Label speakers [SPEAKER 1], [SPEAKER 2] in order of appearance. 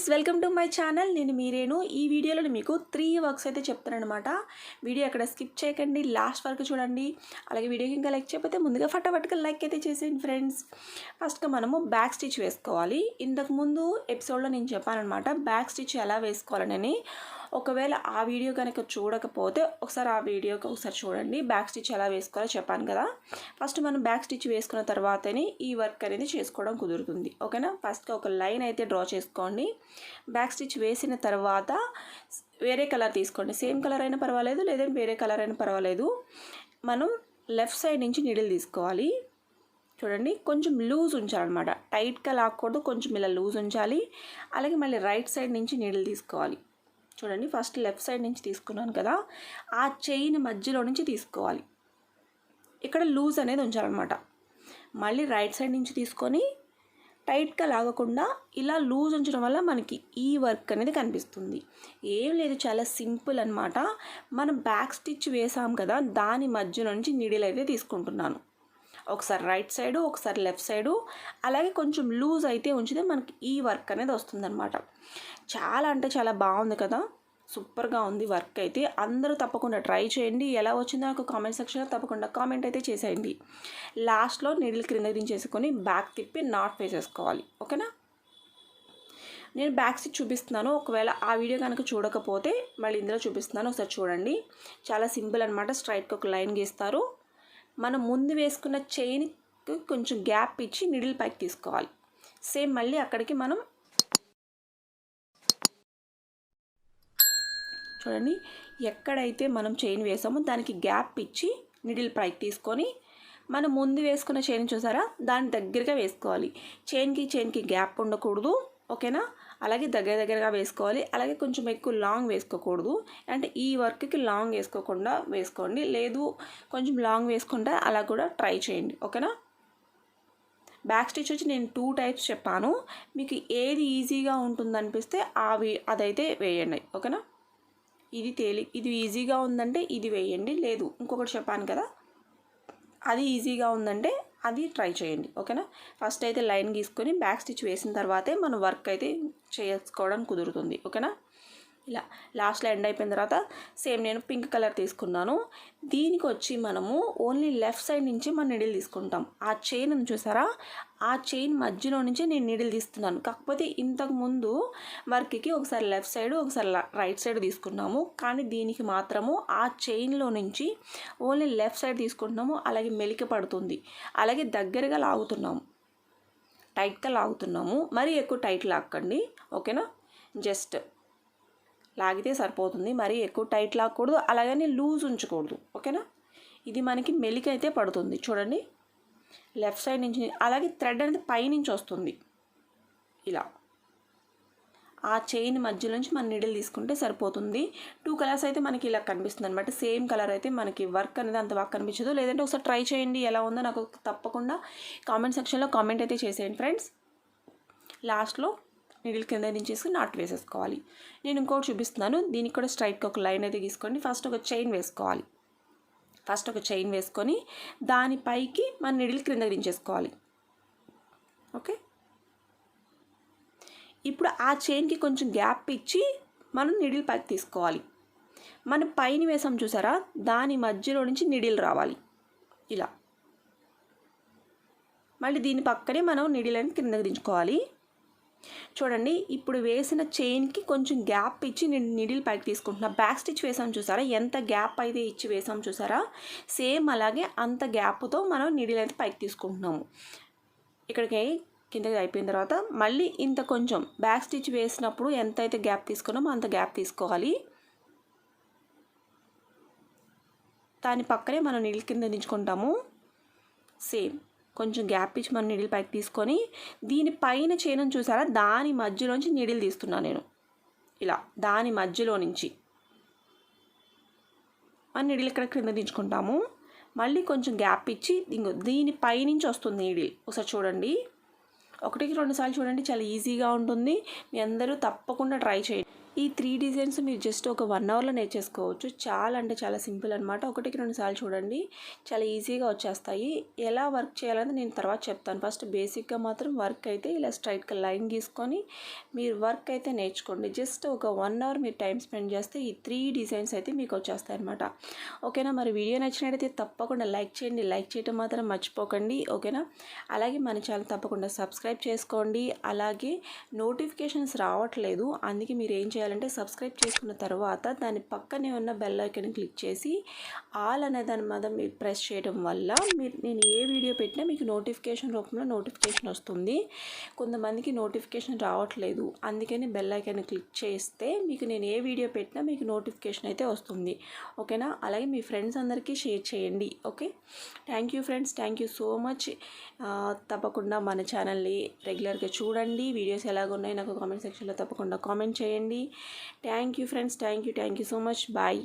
[SPEAKER 1] Friends welcome to my channel. నేను మీరేను ఈ వీడియోలో మీకు త్రీ వర్క్స్ అయితే చెప్తానమాట వీడియో అక్కడ స్కిప్ చేయకండి లాస్ట్ వరకు చూడండి. అలాగే వీడియోకి ఇంకా లైక్ చేయకపోతే ముందుగా ఫటాఫట్గా లైక్ అయితే చేసేయండి ఫ్రెండ్స్. ఫస్ట్గా మనము బ్యాక్ స్టిచ్ వేసుకోవాలి. ఇంతకుముందు ఎపిసోడ్లో నేను చెప్పానమాట బ్యాక్ స్టిచ్ ఎలా వేసుకోవాలని ఒకవేళ ఆ వీడియో కనుక చూడకపోతే ఒకసారి ఆ వీడియోకి ఒకసారి చూడండి. బ్యాక్ స్టిచ్ ఎలా వేసుకోవాలో చెప్పాను కదా. ఫస్ట్ మనం బ్యాక్ స్టిచ్ వేసుకున్న తర్వాతనే ఈ వర్క్ అనేది చేసుకోవడం కుదురుతుంది. ఓకేనా? ఫస్ట్గా ఒక లైన్ అయితే డ్రా చేసుకోండి. బ్యాక్ స్టిచ్ వేసిన తర్వాత వేరే కలర్ తీసుకోండి. సేమ్ కలర్ అయినా పర్వాలేదు లేదంటే వేరే కలర్ అయినా పర్వాలేదు. మనం లెఫ్ట్ సైడ్ నుంచి నీడిల్ తీసుకోవాలి. చూడండి కొంచెం లూజ్ ఉంచాలన్నమాట. టైట్గా లాక్కూడదు కొంచెం ఇలా లూజ్ ఉంచాలి. అలాగే మళ్ళీ రైట్ సైడ్ నుంచి నీడిల్ తీసుకోవాలి. చూడండి ఫస్ట్ లెఫ్ట్ సైడ్ నుంచి తీసుకున్నాను కదా ఆ చైన్ మధ్యలో నుంచి తీసుకోవాలి. ఇక్కడ లూజ్ అనేది ఉంచాలన్నమాట. మళ్ళీ రైట్ సైడ్ నుంచి తీసుకొని టైట్గా లాగకుండా ఇలా లూజ్ ఉంచడం వల్ల మనకి ఈ వర్క్ అనేది కనిపిస్తుంది. ఏం లేదు చాలా సింపుల్ అనమాట మనం బ్యాక్ స్టిచ్ వేసాం కదా దాని మధ్య నుంచి నీడిల్ అయితే తీసుకుంటున్నాను. ఒకసారి రైట్ సైడు ఒకసారి లెఫ్ట్ సైడు అలాగే కొంచెం లూజ్ అయితే ఉంచితే మనకి ఈ వర్క్ అనేది వస్తుందన్నమాట. చాలా అంటే చాలా బాగుంది కదా. సూపర్గా ఉంది వర్క్ అయితే. అందరూ తప్పకుండా ట్రై చేయండి. ఎలా వచ్చిందో నాకు కామెంట్ సెక్షన్లో తప్పకుండా కామెంట్ అయితే చేసేయండి. లాస్ట్లో నీడిల్ క్రింద దించేసుకొని బ్యాక్ తిప్పి నాట్ వేసేసుకోవాలి ఓకేనా? నేను బ్యాక్ చూపిస్తున్నాను. ఒకవేళ ఆ వీడియో కనుక చూడకపోతే మళ్ళీ ఇందులో చూపిస్తున్నాను. ఒకసారి చూడండి. చాలా సింపుల్ అనమాట స్ట్రైట్కి ఒక లైన్ గీస్తారు. మనం ముందు వేసుకున్న చైన్కి కొంచెం గ్యాప్ ఇచ్చి నిడిల్ పైకి తీసుకోవాలి. సేమ్ మళ్ళీ అక్కడికి మనం చూడండి. ఎక్కడైతే మనం చైన్ వేసామో దానికి గ్యాప్ ఇచ్చి నిడిల్ పైకి తీసుకొని మనం ముందు వేసుకున్న చైన్ చూసారా? దాని దగ్గరగా వేసుకోవాలి. చైన్కి చైన్కి గ్యాప్ ఉండకూడదు. ఓకేనా? అలాగే దగ్గర దగ్గరగా వేసుకోవాలి. అలాగే కొంచెం ఎక్కువ లాంగ్ వేసుకోకూడదు. అంటే ఈ వర్క్కి లాంగ్ వేసుకోకుండా వేసుకోండి. లేదు కొంచెం లాంగ్ వేసుకుంటే అలా కూడా ట్రై చేయండి. ఓకేనా? బ్యాక్ స్టిచ్ వచ్చి నేను టూ టైప్స్ చెప్పాను. మీకు ఏది ఈజీగా ఉంటుందనిపిస్తే అవి అదైతే వేయండి. ఓకేనా? ఇది తేలి ఇది ఈజీగా ఉందంటే ఇది వేయండి. లేదు ఇంకొకటి చెప్పాను కదా. అది ఈజీగా ఉందంటే అది ట్రై చేయండి. ఓకేనా? ఫస్ట్ అయితే లైన్ గీసుకొని బ్యాక్ స్టిచ్ వేసిన తర్వాతే మనం వర్క్ అయితే చేసుకోవడం కుదురుతుంది. ఓకేనా? ఇలా లాస్ట్లో ఎండ్ అయిపోయిన తర్వాత సేమ్ నేను పింక్ కలర్ తీసుకున్నాను. దీనికి వచ్చి మనము ఓన్లీ లెఫ్ట్ సైడ్ నుంచి మన నిడిల్ తీసుకుంటాం. ఆ చైన్ చూసారా? ఆ చైన్ మధ్యలో నుంచి నేను నీడిల్ తీస్తున్నాను. కాకపోతే ఇంతకు ముందు వర్క్కి ఒకసారి లెఫ్ట్ సైడ్ ఒకసారి రైట్ సైడ్ తీసుకున్నాము. కానీ దీనికి మాత్రము ఆ చైన్లో నుంచి ఓన్లీ లెఫ్ట్ సైడ్ తీసుకుంటున్నాము. అలాగే మెలిక పడుతుంది. అలాగే దగ్గరగా లాగుతున్నాము. టైట్గా లాగుతున్నాము. మరీ ఎక్కువ టైట్ లాక్కండి ఓకేనా? జస్ట్ లాగితే సరిపోతుంది. మరీ ఎక్కువ టైట్ లాగకూడదు అలాగని లూజ్ ఉంచకూడదు. ఓకేనా? ఇది మనకి మెలికైతే పడుతుంది. చూడండి. లెఫ్ట్ సైడ్ నుంచి అలాగే థ్రెడ్ అనేది పైనుంచి వస్తుంది. ఇలా. ఆ చైన్ మధ్యలో నుంచి మన నీడిల్ తీసుకుంటే సరిపోతుంది. టూ కలర్స్ అయితే మనకి ఇలా కనిపిస్తుంది అనమాట సేమ్ కలర్ అయితే మనకి వర్క్ అనేది అంత బాగా కనిపించదు. లేదంటే ఒకసారి ట్రై చేయండి. ఎలా ఉందో నాకు తప్పకుండా కామెంట్ సెక్షన్లో కామెంట్ అయితే చేసేయండి ఫ్రెండ్స్. లాస్ట్లో నీడిల్ కింద దించేసి నాట్ వేసేసుకోవాలి. నేను ఇంకోటి చూపిస్తున్నాను. దీనికి కూడా స్ట్రైట్గా ఒక లైన్ అయితే తీసుకోండి. ఫస్ట్ ఒక చైన్ వేసుకోవాలి. ఫస్ట్ ఒక చైన్ వేసుకొని దానిపైకి మన నిడిల్ క్రింద దించేసుకోవాలి. ఓకే? ఇప్పుడు ఆ చైన్కి కొంచెం గ్యాప్ ఇచ్చి మనం నిడిల్ పైకి తీసుకోవాలి. మనం పైన వేసాం చూసారా? దాని మధ్యలో నుంచి నిడిల్ రావాలి. ఇలా. మళ్ళీ దీని పక్కనే మనం నిడిల్ అని కిందకి దించుకోవాలి. చూడండి ఇప్పుడు వేసిన చైన్కి కొంచెం గ్యాప్ ఇచ్చి నేను నిడిల్ పైకి తీసుకుంటున్నా. బ్యాక్ స్టిచ్ వేసాం చూసారా? ఎంత గ్యాప్ అయితే ఇచ్చి వేసాం చూసారా? సేమ్ అలాగే అంత గ్యాప్తో మనం నిడిల్ అయితే పైకి తీసుకుంటున్నాము. ఇక్కడికి కిందకి అయిపోయిన తర్వాత మళ్ళీ ఇంత కొంచెం బ్యాక్ స్టిచ్ వేసినప్పుడు ఎంత అయితే గ్యాప్ తీసుకున్నామో అంత గ్యాప్ తీసుకోవాలి. దాని పక్కనే మనం నీళ్ళ కింద దించుకుంటాము. సేమ్. కొంచెం గ్యాప్ ఇచ్చి మనం నీడిల్ పైకి తీసుకొని దీని పైన చేయను చూసారా? దాని మధ్యలోంచి నీడిల్ తీస్తున్నాను నేను. ఇలా దాని మధ్యలో నుంచి. మన నీడిల్ ఇక్కడ క్రింద దించుకుంటాము. మళ్ళీ కొంచెం గ్యాప్ ఇచ్చి ఇంకో దీని పైనుంచి వస్తుంది నీడిల్ ఒకసారి చూడండి. ఒకటికి రెండు సార్లు చూడండి చాలా ఈజీగా ఉంటుంది. మీ అందరూ తప్పకుండా ట్రై చేయండి. ఈ త్రీ డిజైన్స్ మీరు జస్ట్ ఒక వన్ అవర్లో నేర్చేసుకోవచ్చు చాలా అంటే చాలా సింపుల్ అనమాట ఒకటికి రెండు సార్లు చూడండి. చాలా ఈజీగా వచ్చేస్తాయి. ఎలా వర్క్ చేయాలని నేను తర్వాత చెప్తాను. ఫస్ట్ బేసిక్గా మాత్రం వర్క్ అయితే ఇలా స్ట్రైట్గా లైన్ గీసుకొని మీరు వర్క్ అయితే నేర్చుకోండి. జస్ట్ ఒక వన్ అవర్ మీరు టైం స్పెండ్ చేస్తే ఈ త్రీ డిజైన్స్ అయితే మీకు వచ్చేస్తాయి అనమాట ఓకేనా మరి వీడియో నచ్చినట్టయితే తప్పకుండా లైక్ చేయండి. లైక్ చేయడం మాత్రం మర్చిపోకండి. ఓకేనా అలాగే మన ఛానల్ తప్పకుండా సబ్స్క్రైబ్ చేసుకోండి. అలాగే నోటిఫికేషన్స్ రావట్లేదు. అందుకే మీరు ఏం చేయాలంటే సబ్స్క్రైబ్ చేసుకున్న తర్వాత దాని పక్కనే ఉన్న బెల్ ఐకన్ క్లిక్ చేసి ఆల్ అనే దాని మీద మీరు ప్రెస్ చేయడం వల్ల మీరు నేను ఏ వీడియో పెట్టినా మీకు నోటిఫికేషన్ రూపంలో నోటిఫికేషన్ వస్తుంది. కొంతమందికి నోటిఫికేషన్ రావట్లేదు. అందుకని బెల్ ఐకన్ క్లిక్ చేస్తే మీకు నేను ఏ వీడియో పెట్టినా మీకు నోటిఫికేషన్ అయితే వస్తుంది. ఓకేనా అలాగే మీ ఫ్రెండ్స్ అందరికీ షేర్ చేయండి. Okay thank you friends thank you so much తప్పకుండా మన ఛానల్ని రెగ్యులర్గా చూడండి. వీడియోస్ ఎలాగున్నాయి? నాకు కామెంట్ సెక్షన్లో తప్పకుండా కామెంట్ చేయండి. Thank you friends thank you thank you so much bye